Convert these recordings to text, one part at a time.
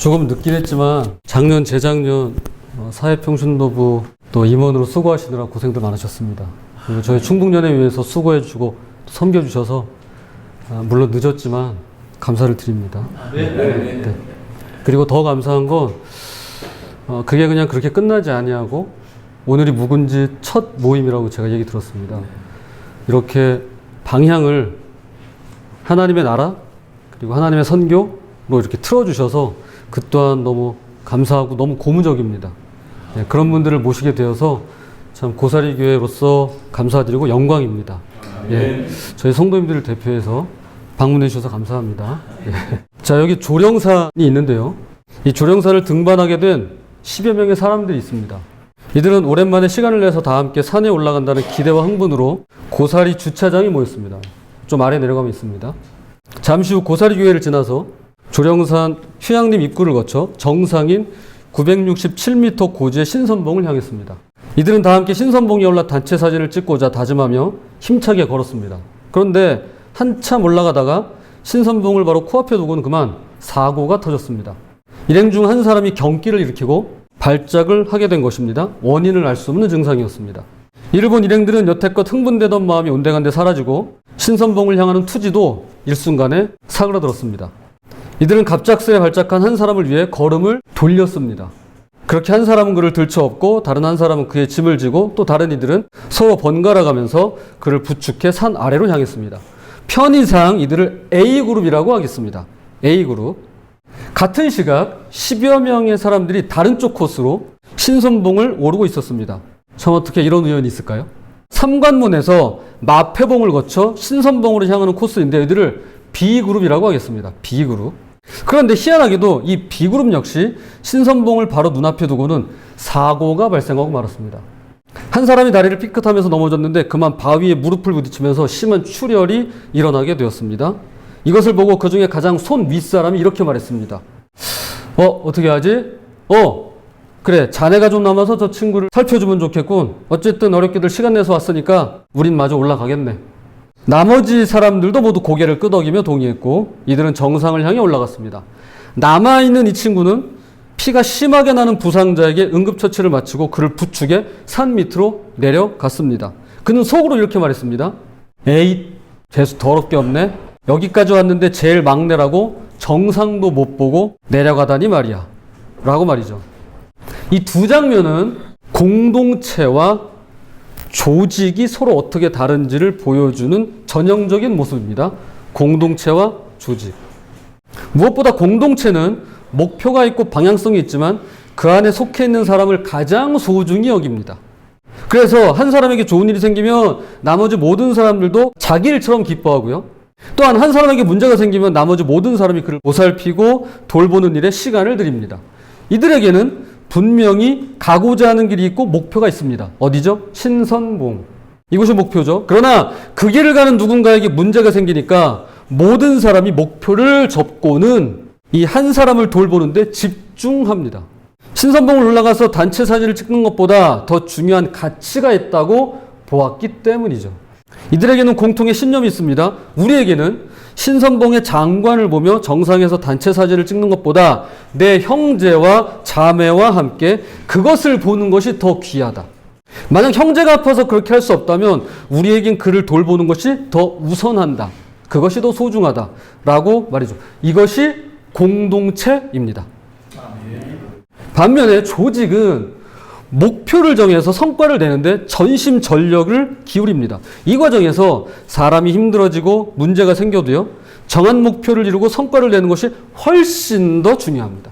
조금 늦긴 했지만 작년, 재작년 어, 사회평신도부 또 임원으로 수고하시느라 고생들 많으셨습니다. 그리고 저희 충북연에 위해서 수고해주고 섬겨주셔서 아, 물론 늦었지만 감사를 드립니다. 네. 그리고 더 감사한 건 어, 그게 그냥 그렇게 끝나지 아니하고 오늘이 묵은지 첫 모임이라고 제가 얘기 들었습니다. 이렇게 방향을 하나님의 나라 그리고 하나님의 선교로 이렇게 틀어주셔서 그 또한 너무 감사하고 너무 고무적입니다. 네, 그런 분들을 모시게 되어서 참 고사리 교회로서 감사드리고 영광입니다. 예, 저희 성도님들을 대표해서 방문해 주셔서 감사합니다. 예. 자 여기 조령산이 있는데요. 이 조령산을 등반하게 된 10여 명의 사람들이 있습니다. 이들은 오랜만에 시간을 내서 다 함께 산에 올라간다는 기대와 흥분으로 고사리 주차장에 모였습니다. 좀 아래 내려가면 있습니다. 잠시 후 고사리 교회를 지나서 조령산 휴양림 입구를 거쳐 정상인 967m 고지의 신선봉을 향했습니다. 이들은 다 함께 신선봉에 올라 단체 사진을 찍고자 다짐하며 힘차게 걸었습니다. 그런데 한참 올라가다가 신선봉을 바로 코앞에 두고는 그만 사고가 터졌습니다. 일행 중 한 사람이 경기를 일으키고 발작을 하게 된 것입니다. 원인을 알 수 없는 증상이었습니다. 이를 본 일행들은 여태껏 흥분되던 마음이 온데간데 사라지고 신선봉을 향하는 투지도 일순간에 사그라들었습니다. 이들은 갑작스레 발작한 한 사람을 위해 걸음을 돌렸습니다. 그렇게 한 사람은 그를 들쳐업고 다른 한 사람은 그의 짐을 지고 또 다른 이들은 서로 번갈아 가면서 그를 부축해 산 아래로 향했습니다. 편의상 이들을 A그룹이라고 하겠습니다. A그룹. 같은 시각 10여 명의 사람들이 다른 쪽 코스로 신선봉을 오르고 있었습니다. 참 어떻게 이런 우연이 있을까요? 삼관문에서 마패봉을 거쳐 신선봉으로 향하는 코스인데 이들을 B그룹이라고 하겠습니다. B그룹. 그런데 희한하게도 이 B그룹 역시 신선봉을 바로 눈앞에 두고는 사고가 발생하고 말았습니다. 한 사람이 다리를 삐끗하면서 넘어졌는데 그만 바위에 무릎을 부딪히면서 심한 출혈이 일어나게 되었습니다. 이것을 보고 그 중에 가장 손 윗사람이 이렇게 말했습니다. 어, 어떻게 하지? 어, 그래, 자네가 좀 남아서 저 친구를 살펴주면 좋겠군. 어쨌든 어렵게들 시간 내서 왔으니까 우린 마저 올라가겠네. 나머지 사람들도 모두 고개를 끄덕이며 동의했고 이들은 정상을 향해 올라갔습니다. 남아있는 이 친구는 피가 심하게 나는 부상자에게 응급처치를 마치고 그를 부축해 산 밑으로 내려갔습니다. 그는 속으로 이렇게 말했습니다. 에이, 재수 더럽게 없네. 여기까지 왔는데 제일 막내라고 정상도 못 보고 내려가다니 말이야. 라고 말이죠. 이 두 장면은 공동체와 조직이 서로 어떻게 다른지를 보여주는 전형적인 모습입니다. 공동체와 조직. 무엇보다 공동체는 목표가 있고 방향성이 있지만 그 안에 속해 있는 사람을 가장 소중히 여깁니다. 그래서 한 사람에게 좋은 일이 생기면 나머지 모든 사람들도 자기 일처럼 기뻐하고요. 또한 한 사람에게 문제가 생기면 나머지 모든 사람이 그를 보살피고 돌보는 일에 시간을 드립니다. 이들에게는 분명히 가고자 하는 길이 있고 목표가 있습니다. 어디죠? 신선봉. 이곳이 목표죠. 그러나 그 길을 가는 누군가에게 문제가 생기니까 모든 사람이 목표를 접고는 이 한 사람을 돌보는데 집중합니다. 신선봉을 올라가서 단체 사진을 찍는 것보다 더 중요한 가치가 있다고 보았기 때문이죠. 이들에게는 공통의 신념이 있습니다. 우리에게는 신선봉의 장관을 보며 정상에서 단체 사진을 찍는 것보다 내 형제와 자매와 함께 그것을 보는 것이 더 귀하다. 만약 형제가 아파서 그렇게 할 수 없다면 우리에겐 그를 돌보는 것이 더 우선한다. 그것이 더 소중하다. 라고 말이죠. 이것이 공동체입니다. 반면에 조직은 목표를 정해서 성과를 내는데 전심 전력을 기울입니다. 이 과정에서 사람이 힘들어지고 문제가 생겨도요, 정한 목표를 이루고 성과를 내는 것이 훨씬 더 중요합니다.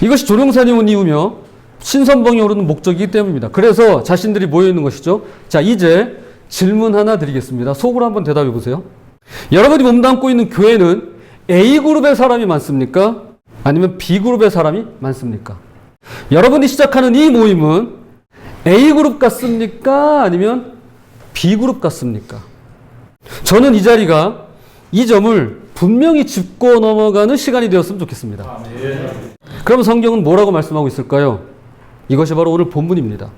이것이 온 이유며 신선봉이 오르는 목적이기 때문입니다. 그래서 자신들이 모여 있는 것이죠. 자, 이제 질문 하나 드리겠습니다. 속으로 한번 대답해 보세요. 여러분이 몸담고 있는 교회는 A그룹의 사람이 많습니까? 아니면 B그룹의 사람이 많습니까? 여러분이 시작하는 이 모임은 A그룹 같습니까? 아니면 B그룹 같습니까? 저는 이 자리가 이 점을 분명히 짚고 넘어가는 시간이 되었으면 좋겠습니다. 그럼 성경은 뭐라고 말씀하고 있을까요? 이것이 바로 오늘 본문입니다.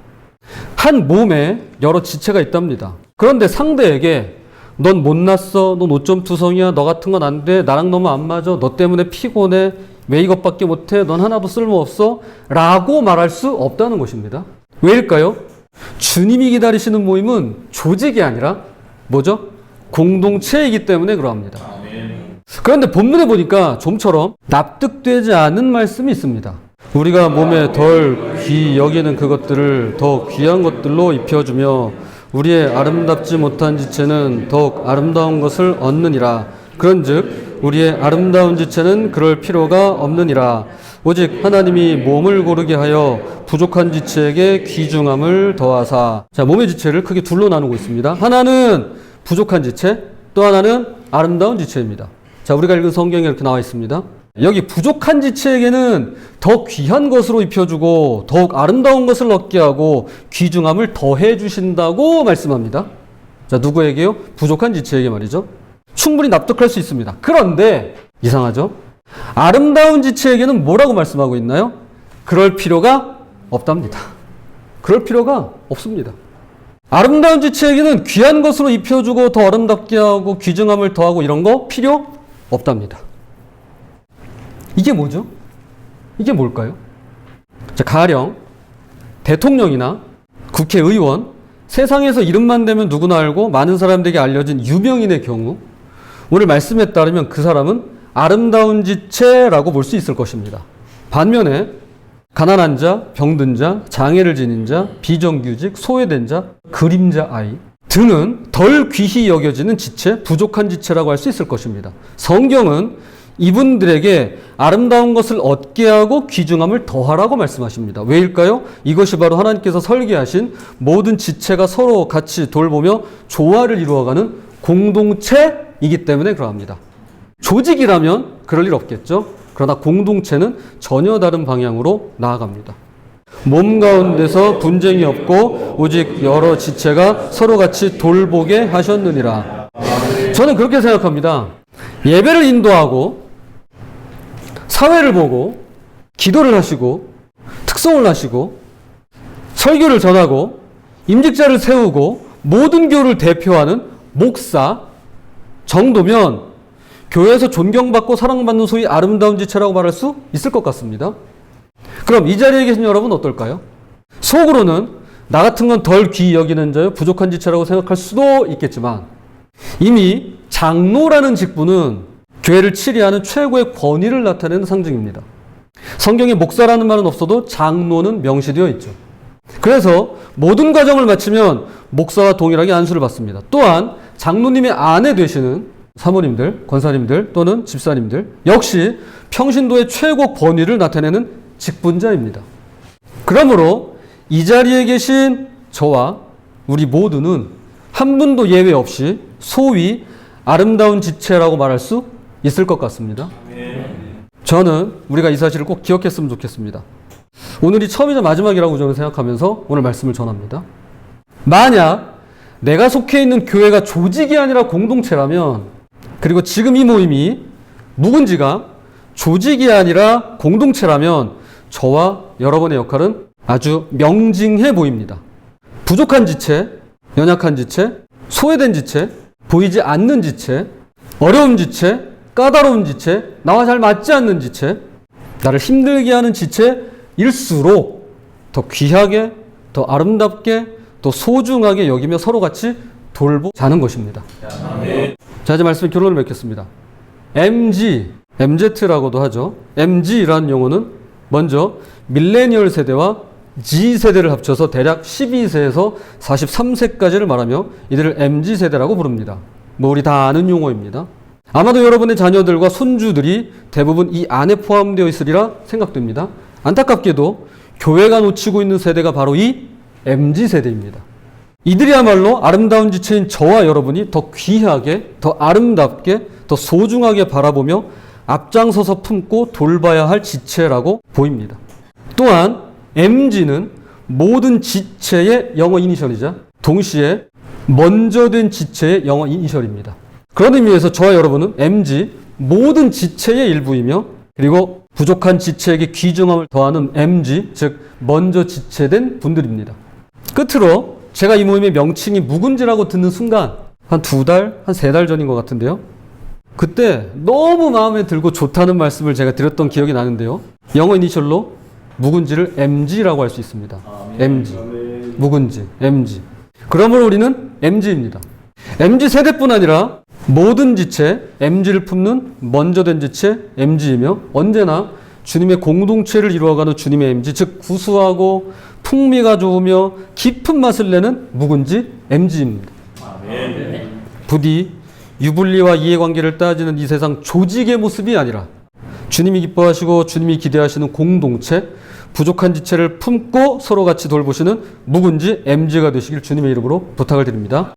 한 몸에 여러 지체가 있답니다. 그런데 상대에게 넌 못났어, 넌 오점 투성이야, 너 같은 건 안 돼, 나랑 너무 안 맞아, 너 때문에 피곤해, 왜 이것밖에 못해? 넌 하나도 쓸모없어? 라고 말할 수 없다는 것입니다. 왜일까요? 주님이 기다리시는 모임은 조직이 아니라 뭐죠? 공동체이기 때문에 그러합니다. 그런데 본문에 보니까 좀처럼 납득되지 않은 말씀이 있습니다. 우리가 몸에 덜 귀 여기는 그것들을 더 귀한 것들로 입혀주며 우리의 아름답지 못한 지체는 더욱 아름다운 것을 얻느니라. 그런즉 우리의 아름다운 지체는 그럴 필요가 없느니라. 오직 하나님이 몸을 고르게 하여 부족한 지체에게 귀중함을 더하사. 자, 몸의 지체를 크게 둘로 나누고 있습니다. 하나는 부족한 지체, 또 하나는 아름다운 지체입니다. 자, 우리가 읽은 성경에 이렇게 나와 있습니다. 여기 부족한 지체에게는 더 귀한 것으로 입혀주고 더욱 아름다운 것을 얻게 하고 귀중함을 더해 주신다고 말씀합니다. 자, 누구에게요? 부족한 지체에게 말이죠. 충분히 납득할 수 있습니다. 그런데 이상하죠? 아름다운 지체에게는 뭐라고 말씀하고 있나요? 그럴 필요가 없답니다. 그럴 필요가 없습니다. 아름다운 지체에게는 귀한 것으로 입혀주고 더 아름답게 하고 귀중함을 더하고 이런 거 필요 없답니다. 이게 뭐죠? 이게 뭘까요? 자, 가령 대통령이나 국회의원, 세상에서 이름만 대면 누구나 알고 많은 사람들에게 알려진 유명인의 경우 오늘 말씀에 따르면 그 사람은 아름다운 지체라고 볼 수 있을 것입니다. 반면에 가난한 자, 병든 자, 장애를 지닌 자, 비정규직, 소외된 자, 그림자 아이 등은 덜 귀히 여겨지는 지체, 부족한 지체라고 할 수 있을 것입니다. 성경은 이분들에게 아름다운 것을 얻게 하고 귀중함을 더하라고 말씀하십니다. 왜일까요? 이것이 바로 하나님께서 설계하신 모든 지체가 서로 같이 돌보며 조화를 이루어가는 공동체이기 때문에 그러합니다. 조직이라면 그럴 일 없겠죠. 그러나 공동체는 전혀 다른 방향으로 나아갑니다. 몸 가운데서 분쟁이 없고 오직 여러 지체가 서로 같이 돌보게 하셨느니라. 저는 그렇게 생각합니다. 예배를 인도하고 사회를 보고 기도를 하시고 특성을 하시고 설교를 전하고 임직자를 세우고 모든 교를 대표하는 목사 정도면 교회에서 존경받고 사랑받는 소위 아름다운 지체라고 말할 수 있을 것 같습니다. 그럼 이 자리에 계신 여러분 어떨까요? 속으로는 나 같은 건 덜 귀히 여기는 자요 부족한 지체라고 생각할 수도 있겠지만 이미 장로라는 직분은 교회를 치리하는 최고의 권위를 나타내는 상징입니다. 성경에 목사라는 말은 없어도 장로는 명시되어 있죠. 그래서 모든 과정을 마치면 목사와 동일하게 안수를 받습니다. 또한 장로님의 아내 되시는 사모님들, 권사님들 또는 집사님들 역시 평신도의 최고 권위를 나타내는 직분자입니다. 그러므로 이 자리에 계신 저와 우리 모두는 한 분도 예외 없이 소위 아름다운 지체라고 말할 수 있을 것 같습니다. 저는 우리가 이 사실을 꼭 기억했으면 좋겠습니다. 오늘이 처음이자 마지막이라고 저는 생각하면서 오늘 말씀을 전합니다. 만약 내가 속해 있는 교회가 조직이 아니라 공동체라면 그리고 지금 이 모임이 묵은지가 조직이 아니라 공동체라면 저와 여러분의 역할은 아주 명징해 보입니다. 부족한 지체, 연약한 지체, 소외된 지체, 보이지 않는 지체, 어려운 지체, 까다로운 지체, 나와 잘 맞지 않는 지체, 나를 힘들게 하는 지체일수록 더 귀하게, 더 아름답게, 더 소중하게 여기며 서로 같이 돌보자는 것입니다. 자, 이제 말씀의 결론을 맺겠습니다. MG, MZ라고도 하죠. MG라는 용어는 먼저 밀레니얼 세대와 Z 세대를 합쳐서 대략 12세에서 43세까지를 말하며 이들을 MG 세대라고 부릅니다. 뭐 우리 다 아는 용어입니다. 아마도 여러분의 자녀들과 손주들이 대부분 이 안에 포함되어 있으리라 생각됩니다. 안타깝게도 교회가 놓치고 있는 세대가 바로 이 MG 세대입니다. 이들이야말로 아름다운 지체인 저와 여러분이 더 귀하게, 더 아름답게, 더 소중하게 바라보며 앞장서서 품고 돌봐야 할 지체라고 보입니다. 또한 MG는 모든 지체의 영어 이니셜이자 동시에 먼저 된 지체의 영어 이니셜입니다. 그런 의미에서 저와 여러분은 MG 모든 지체의 일부이며 그리고 부족한 지체에게 귀중함을 더하는 MG 즉 먼저 지체된 분들입니다. 끝으로 제가 이 모임의 명칭이 묵은지라고 듣는 순간 한 두 달, 한 세 달 전인 것 같은데요. 그때 너무 마음에 들고 좋다는 말씀을 제가 드렸던 기억이 나는데요. 영어 이니셜로 묵은지를 MG라고 할 수 있습니다. MG. 묵은지, MG. 그러므로 우리는 MG입니다. MG 세대뿐 아니라 모든 지체, MG를 품는 먼저 된 지체, MG이며 언제나 주님의 공동체를 이루어가는 주님의 MG, 즉 구수하고 풍미가 좋으며 깊은 맛을 내는 묵은지 MG입니다. 부디 유불리와 이해관계를 따지는 이 세상 조직의 모습이 아니라 주님이 기뻐하시고 주님이 기대하시는 공동체, 부족한 지체를 품고 서로 같이 돌보시는 묵은지 MG가 되시길 주님의 이름으로 부탁을 드립니다.